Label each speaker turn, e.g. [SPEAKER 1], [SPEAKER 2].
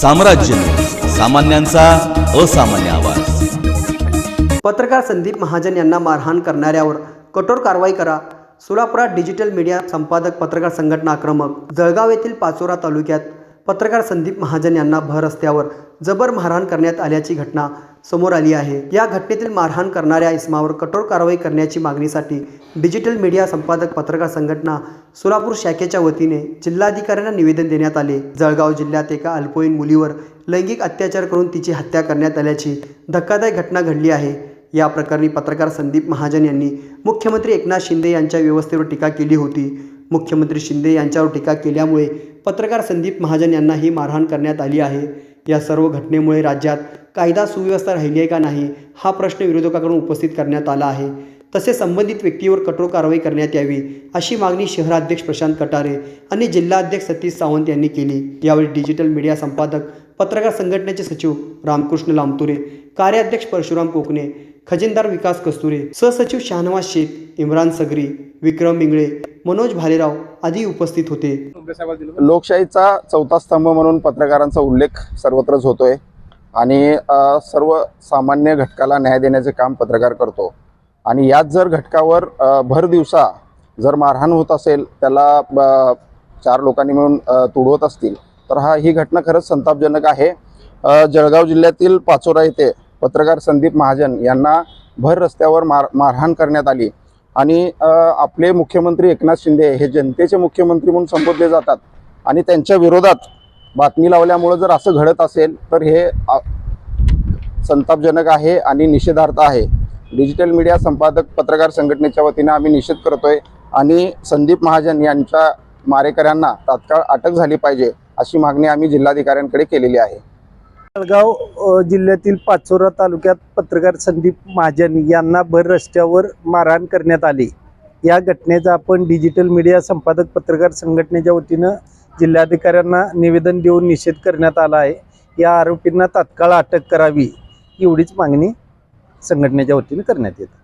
[SPEAKER 1] साम्राज्य. सामान्यांचा असामान्य आवाज.
[SPEAKER 2] पत्रकार संदीप महाजन यांना मारहाण करणाऱ्यावर कठोर कारवाई करा. सोलापुरात डिजिटल मीडिया संपादक पत्रकार संघटना आक्रमक. जळगाव येथील पाचोरा तालुक्यात पत्रकार संदीप महाजन यांना भर रस्त्यावर जबर मारहाण करण्यात आल्याची घटना समोर आली आहे. या घटनेतील मारहाण करणाऱ्या इस्मावर कठोर कारवाई करण्याची मागणीसाठी डिजिटल मीडिया संपादक पत्रकार संघटना सोलापूर शाखेच्या वतीने जिल्हाधिकाऱ्यांना निवेदन देण्यात आले. जळगाव जिल्ह्यात एका अल्पवयीन मुलीवर लैंगिक अत्याचार करून तिची हत्या करण्यात आल्याची धक्कादायक घटना घडली आहे. या प्रकरणी पत्रकार संदीप महाजन यांनी मुख्यमंत्री एकनाथ शिंदे यांच्या व्यवस्थेवर टीका केली होती. मुख्यमंत्री शिंदे यांच्यावर टीका केल्यामुळे पत्रकार संदीप महाजन यांना ही मारहाण करण्यात आली आहे. या सर्व घटनेमुळे राज्यात कायदा सुव्यवस्था राहिली आहे का नाही हा प्रश्न विरोधकाकडून उपस्थित करण्यात आला आहे. तसेच संबंधित व्यक्तीवर कठोर कारवाई करण्यात यावी अशी मागणी शहराध्यक्ष प्रशांत कटारे आणि जिल्हाध्यक्ष सतीश सावंत यांनी केली. यावेळी डिजिटल मीडिया संपादक पत्रकार संघटनेचे सचिव रामकृष्ण लांबतुरे कार्याध्यक्ष परशुराम कोकणे खजिनदार विकास कस्तुरे सहसचिव शहानवाज शेख इम्रान सगरी विक्रम मिंगळे मनोज भालेराव आदी उपस्थित होते.
[SPEAKER 3] लोकशाहीचा चौथा स्तंभ म्हणून पत्रकारांचा उल्लेख सर्वत्रच होतोय. आणि सर्व सामान्य घटकाला न्याय देण्याचे काम पत्रकार करतो. आणि याच जर घटकावर भर दिवसा जर मारहाण होत असेल त्याला ब- चार लोकांनी मिळून तुडवत असतील तर हा ही घटना खरंच संतापजनक आहे. जळगाव जिल्ह्यातील पाचोरा येथे पत्रकार संदीप महाजन यांना भर रस्त्यावर मार मारहाण करण्यात आली. आणि आपले मुख्यमंत्री एकनाथ शिंदे हे जनतेचे मुख्यमंत्री म्हणून संबोधले जातात आणि त्यांच्या विरोधात बातमी लावल्यामुळं जर असं घडत असेल तर हे संतापजनक आहे आणि निषेधार्थ आहे. डिजिटल मीडिया संपादक पत्रकार संघटनेच्या वतीनं आम्ही निषेध करतोय आणि संदीप महाजन यांच्या मारेकऱ्यांना तात्काळ अटक झाली पाहिजे अशी मागणी आम्ही जिल्हाधिकाऱ्यांकडे केलेली आहे.
[SPEAKER 4] जळगाव जिल्ह्यातील पाचोरा तालुक्यात पत्रकार संदीप महाजन यांना भर रस्त्यावर मारहाण करण्यात आली. या घटनेचा आपण डिजिटल मीडिया संपादक पत्रकार संघटनेच्या वतीनं जिल्हाधिकाऱ्यांना निवेदन देऊन निषेध करण्यात आला आहे. या आरोपींना तात्काळ अटक करावी एवढीच मागणी संघटनेच्या वतीने करण्यात येतं.